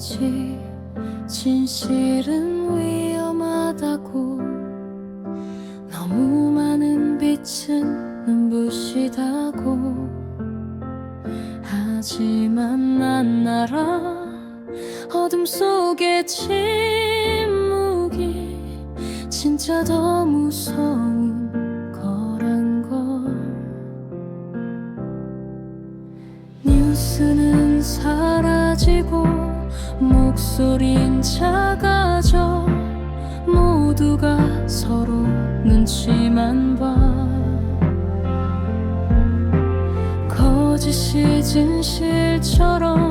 알지. 진실은 위험하다고. 너무 많은 빛은 눈부시다고. 하지만 난 알아 어둠 속의 침묵이 진짜 더 무서운 뉴스는 사라지고 목소린 작아져 모두가 서로 눈치만 봐. 거짓이 진실처럼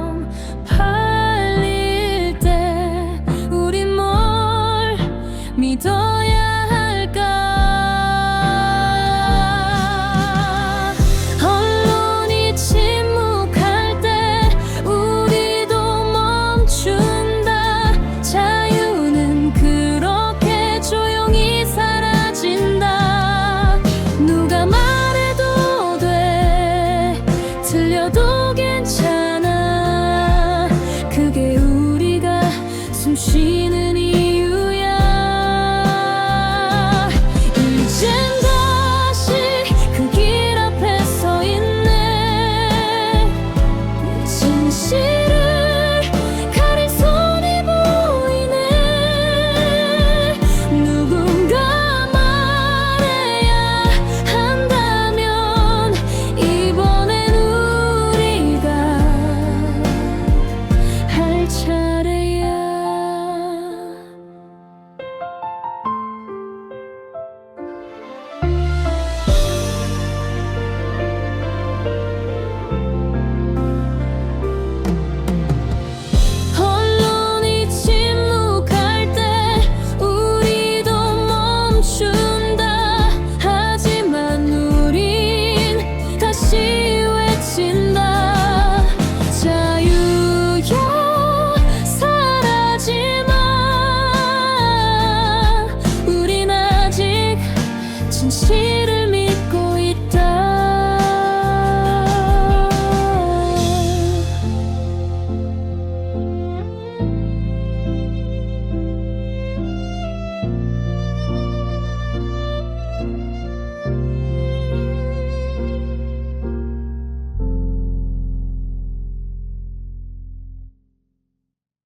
이